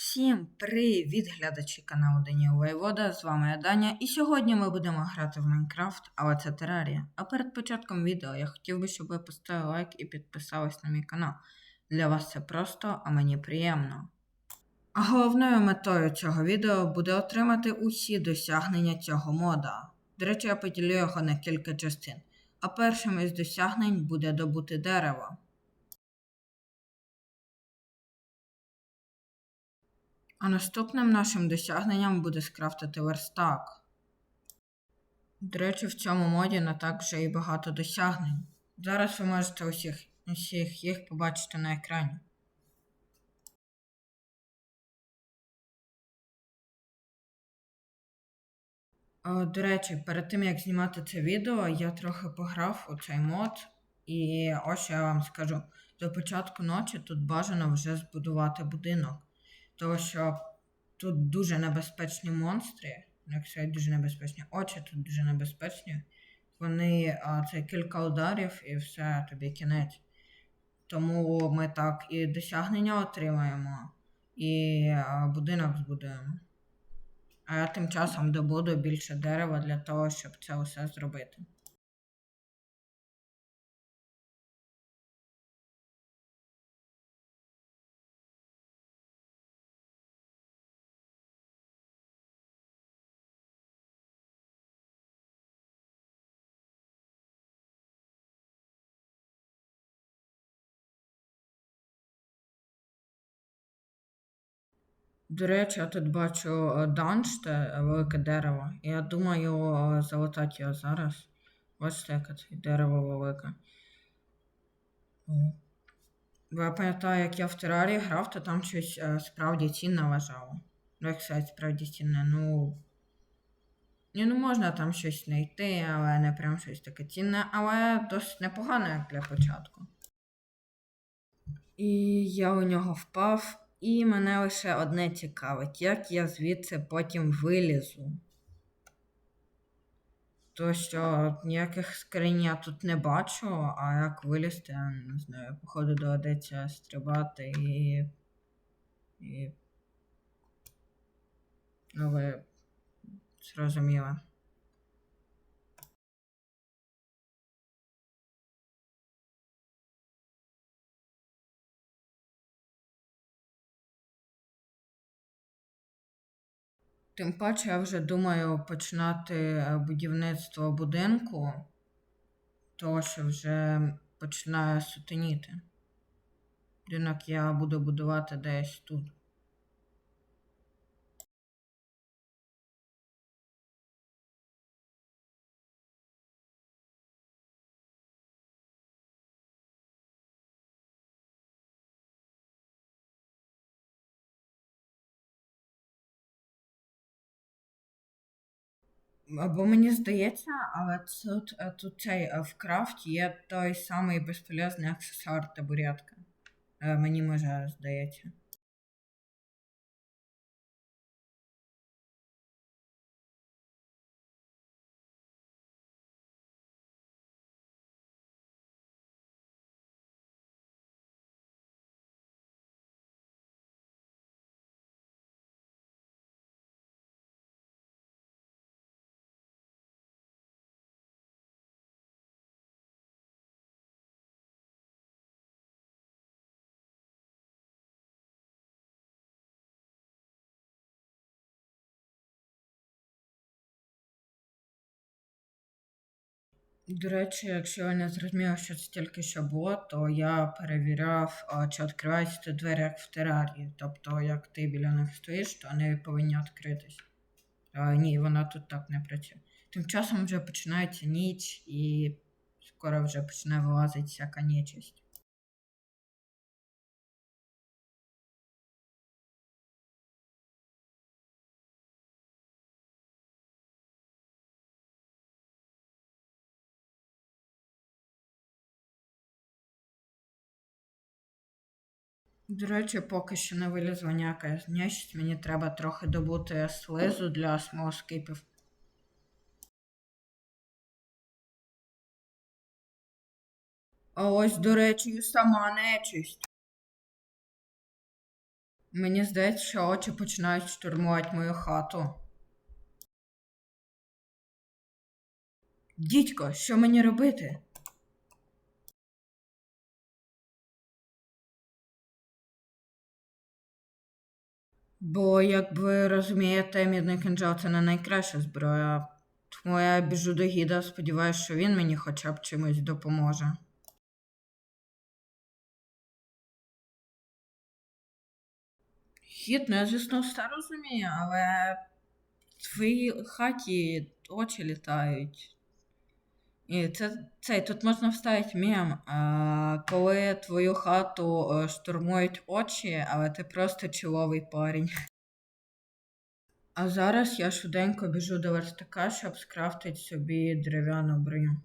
Всім привіт, глядачі каналу Даніел Воєвода, з вами я Даня, і сьогодні ми будемо грати в Майнкрафт, але це терарія. А перед початком відео я хотів би, щоб ви поставили лайк і підписались на мій канал. Для вас це просто, а мені приємно. А головною метою цього відео буде отримати усі досягнення цього мода. До речі, я поділю його на кілька частин. А першим із досягнень буде добути дерево. А наступним нашим досягненням буде скрафтити верстак. До речі, в цьому моді не так вже і багато досягнень. Зараз ви можете усіх, усіх їх побачити на екрані. О, До речі, перед тим як знімати це відео, я трохи пограв у цей мод, і ось я вам скажу: до початку ночі тут бажано вже збудувати будинок. Тому що тут дуже небезпечні монстри. ну, Якщо дуже небезпечні очі, тут дуже небезпечні. Вони а, це кілька ударів і все, тобі кінець. Тому ми так і досягнення отримаємо, і а, будинок збудуємо. А я тим часом добуду більше дерева для того, щоб це усе зробити. До речі, я тут бачу е, данж, те е, велике дерево. Я думаю е, залатати його зараз. Бачите, яке це дерево велике. Бо я пам'ятаю, як я в терарії грав, то там щось справді цінне лежало. Ну, як сказати, справді цінне, ну. Ні, ну можна там щось знайти, але не прям щось таке цінне, але досить непогано, як для початку. І я у нього впав, і мене лише одне цікавить, як я звідси потім вилізу. То що ніяких скринь я тут не бачу, а як вилізти, я не знаю, походу доведеться стрибати і. і. Ну, ви зрозуміли. Тим паче я вже думаю починати е, будівництво будинку, тому що вже починає сутеніти. Будинок я буду будувати десь тут. Або мені здається, але тут, е, тут цей е, в крафті є той самий безполезний аксесуар табуретка. Е, Мені може здається. До речі, якщо я не зрозуміла, що це тільки що було, то я перевіряв, чи відкриваються двері як в терарії. Тобто, як ти біля них стоїш, то вони повинні відкритись. А, ні, вона тут так не працює. Тим часом вже починається ніч і скоро вже почне вилазити всяка нечисть. До речі, поки що не вилізла ніяка нечисть, мені треба трохи добути слизу для смолоскипів. А ось, до речі, сама нечисть. Мені здається, що очі починають штурмувати мою хату. Дідько, що мені робити? Бо, як ви розумієте, мідний кинджал це не найкраща зброя. Тому я біжу до гіда, сподіваюся, що він мені хоча б чимось допоможе. Гід, ну я, звісно, все розумію, але в твоїй хаті очі літають. І це, це тут можна вставити мем, а, коли твою хату е, штурмують очі, але ти просто чоловий парень. А зараз я швиденько біжу до верстака, щоб скрафтити собі дерев'яну броню.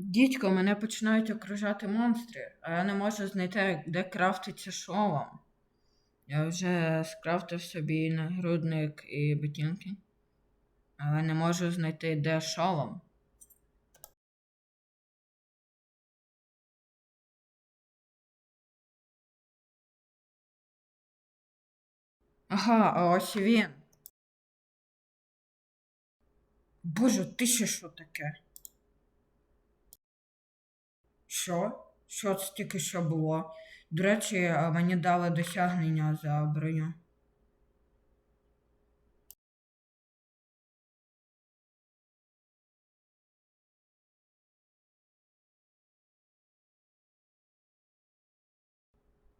Дідько, мене починають окружати монстри, а я не можу знайти, де крафтиться шолом. Я вже скрафтив собі нагрудник і ботинки, але не можу знайти, де шолом. Ага, а ось і він. Боже, ти ще що таке? Що? Що це тільки що було? До речі, мені дали досягнення за броню.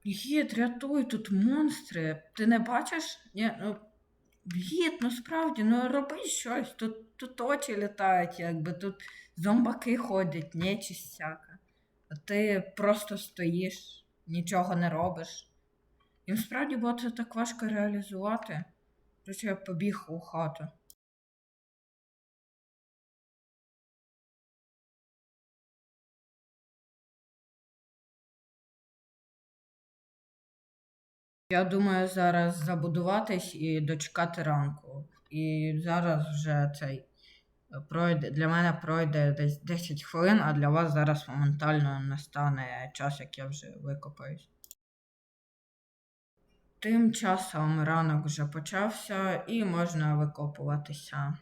Гід, рятуй, тут монстри. Ти не бачиш? Ні, ну. Гід, ну справді, ну роби щось. Тут, тут очі літають, якби тут зомбаки ходять, нечість всяка. Ти просто стоїш, нічого не робиш. І справді було це так важко реалізувати. Тож я побіг у хату. Я думаю зараз забудуватись і дочекати ранку. І зараз вже цей пройде для мене пройде десь 10 хвилин, а для вас зараз моментально настане час, як я вже викопаюсь. Тим часом ранок вже почався і можна викопуватися.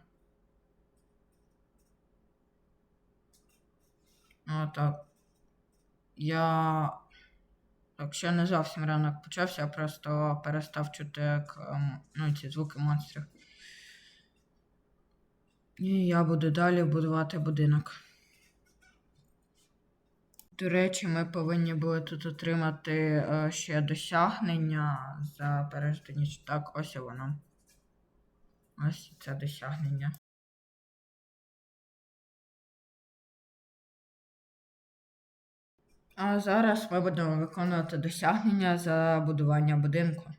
Отак. Я. Так, ще не зовсім ранок почався, я просто перестав чути як, ем, ну, ці звуки монстрів. І я буду далі будувати будинок. До речі, ми повинні були тут отримати е, ще досягнення за пережданість. Так, ось воно. Ось це досягнення. А зараз ми будемо виконувати досягнення за будування будинку.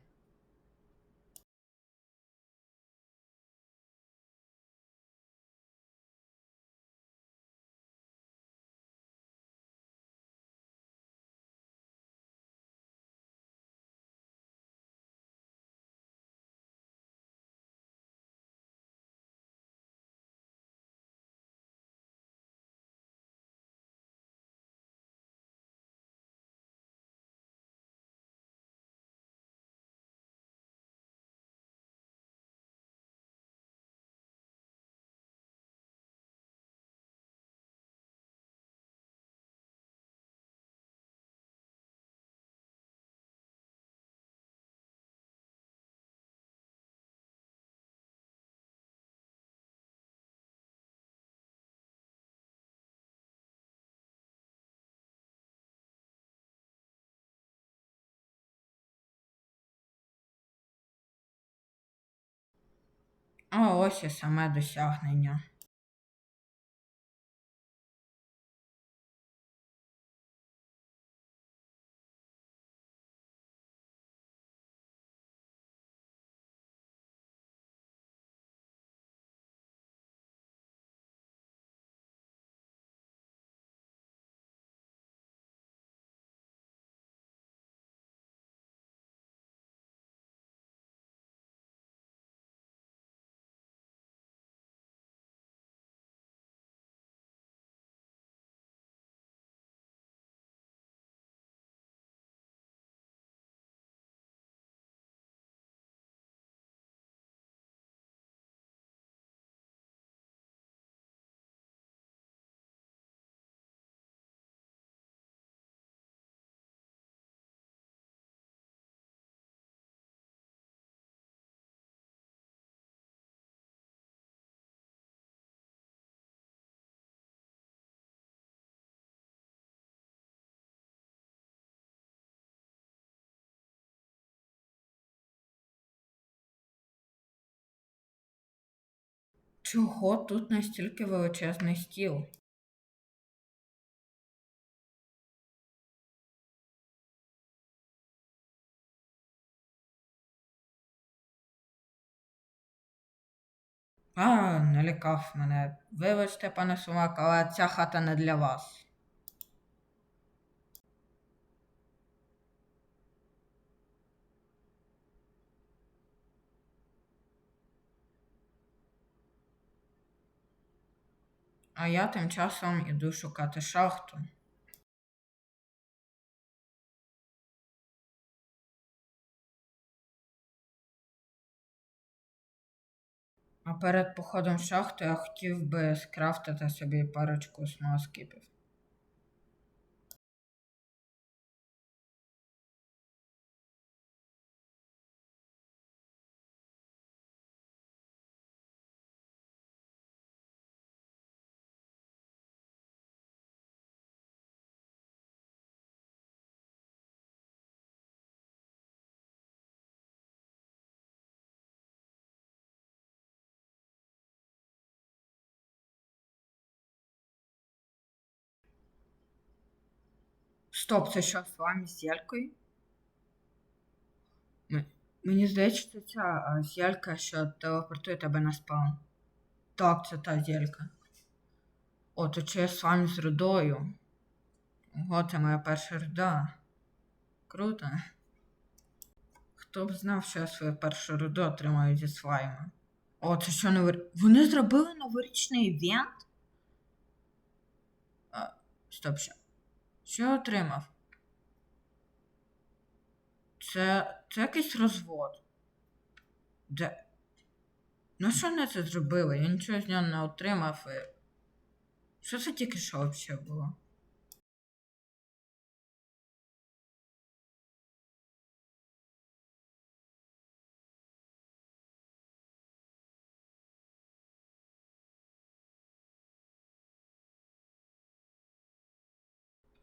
А ось і саме досягнення. Чого тут настільки величезний стіл? А, налякав мене. Вибачте, пане Сумак, але ця хата не для вас. А я тим часом іду шукати шахту. А перед походом в шахту я хотів би скрафтити собі парочку смоскіпів. Стоп, це що з вами з Ялькою? Мені здається, що ця а, зелька, що телепортує тебе на спаун. Так, це та зелька. О, то чи я з вами з рудою? Ого, це моя перша руда. Круто. Хто б знав, що я свою першу руду отримаю зі слайма. О, це що новий... Вони зробили новорічний івент? А, стоп, що? Що отримав? Це. це якийсь розвод. Де? Ну що вони це зробили? Я нічого з нього не отримав. І... Що це тільки що взагалі було?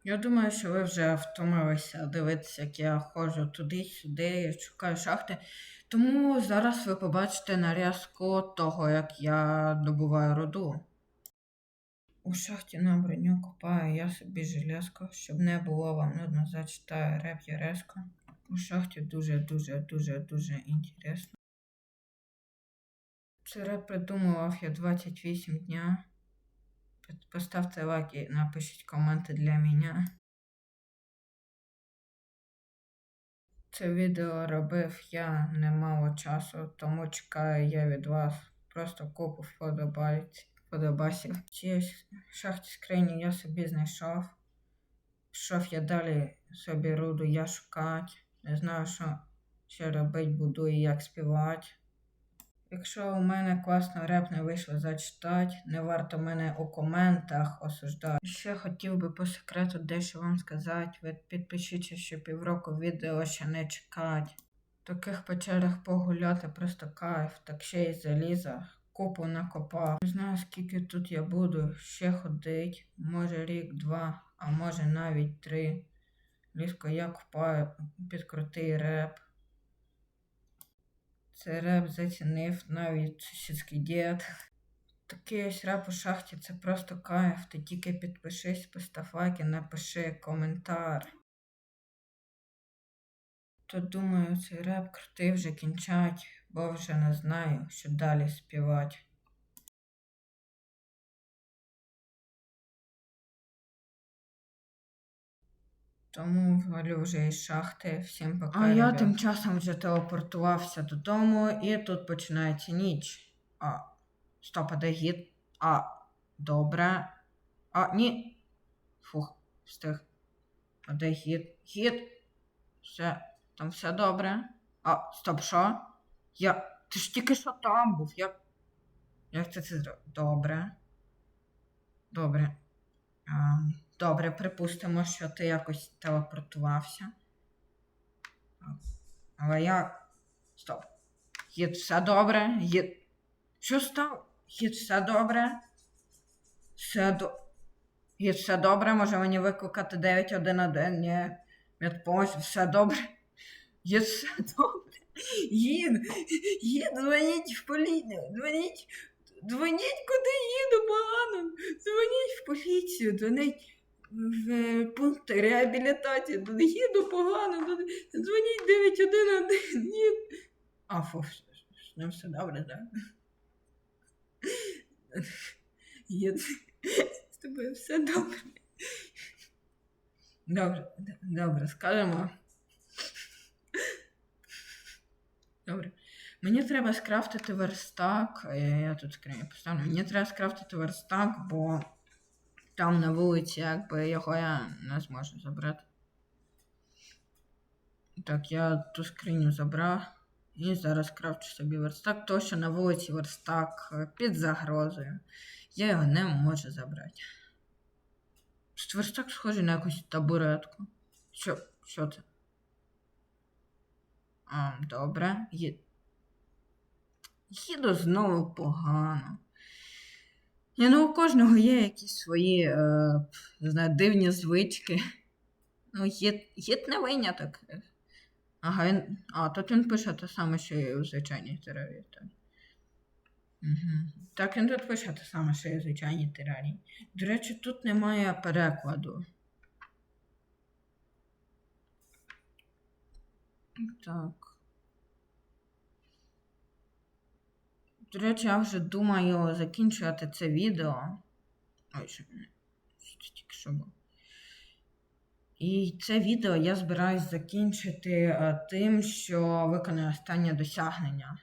Я думаю, що ви вже втомилися дивитися, як я ходжу туди-сюди, шукаю шахти. Тому зараз ви побачите нарізку того, як я добуваю руду. У шахті на броню копаю я собі железку, щоб не було вам нудно, зачитаю реп Яресько. У шахті дуже-дуже дуже дуже інтересно. Це реп придумував я 28 дня. Під- Поставте лайк і напишіть коменти для мене. Це відео робив я немало часу, тому чекаю я від вас просто купу вподобайців. Ці шахті скрині я собі знайшов. Пішов я далі собі руду я шукать. Не знаю, що ще робити буду і як співати. Якщо у мене класно реп не вийшло зачитати, не варто мене у коментах осуждати. Ще хотів би по секрету дещо вам сказати. Ви підпишіться, що півроку відео ще не чекать. В таких печерах погуляти просто кайф, так ще й заліза. Купу накопав. Не знаю, скільки тут я буду ще ходить. Може рік-два, а може навіть три. Ліжко я купаю під крутий реп. Цей реп зацінив навіть сусідський дід. Такий ось реп у шахті це просто кайф. Ти тільки підпишись, постав лайк і напиши коментар. То думаю, цей реп крутий вже кінчать, бо вже не знаю, що далі співати. Тому валю вже із шахти. Всім пока. А я тим часом вже телепортувався додому, і тут починається ніч. А, стоп, а де гід? А, добре. А, ні. Фух, встиг. А де гід? Гід? Все, там все добре. А, стоп, що? Я. Ти ж тільки що там був. Як. Як це це? Добре. Добре. А, добре, припустимо, що ти якось телепортувався. Але я. Стоп. Є все добре? Є. Що став? Є все добре? Все до. Є все добре, може мені викликати 911? Ні. Медпомощь, все добре. Є все добре. Їд, їд, дзвоніть в поліцію, дзвоніть. Дзвоніть, куди їду, погано. Дзвоніть в поліцію, дзвоніть в е, пункт реабілітації. Туди їду погано. Туди... Дзвоніть 911. Ні. А, фу, ним все добре, так? Є... З тобою все добре. Добре, добре, скажемо. Добре. Мені треба скрафтити верстак. е, Я тут скриню поставлю. Мені треба скрафтити верстак, бо там на вулиці, якби його я не зможу забрати. Так, я ту скриню забрав. І зараз крафчу собі верстак, то що на вулиці верстак е, під загрозою. Я його не можу забрати. Що Верстак схожий на якусь табуретку. Що, що це? А, добре. Їду знову погано. Я, ну, у кожного є якісь свої, е, не знаю, дивні звички. Ну, є, є не виняток. Ага, він. А, тут він пише те саме, що і у звичайній терарії. Так. Угу. так, він тут пише те саме, що і у звичайній терарії. До речі, тут немає перекладу. Так. До речі, я вже думаю закінчувати це відео. Ой, що тільки що було. І це відео я збираюсь закінчити е, тим, що виконую останнє досягнення.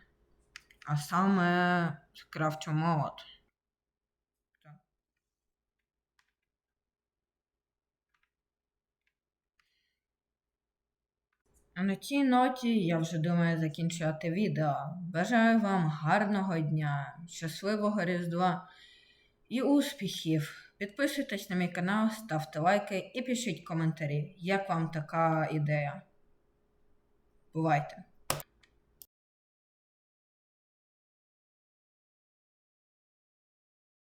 А саме кравчу молот. А на цій ноті я вже думаю закінчувати відео. Бажаю вам гарного дня, щасливого Різдва і успіхів. Підписуйтесь на мій канал, ставте лайки і пишіть коментарі, як вам така ідея. Бувайте!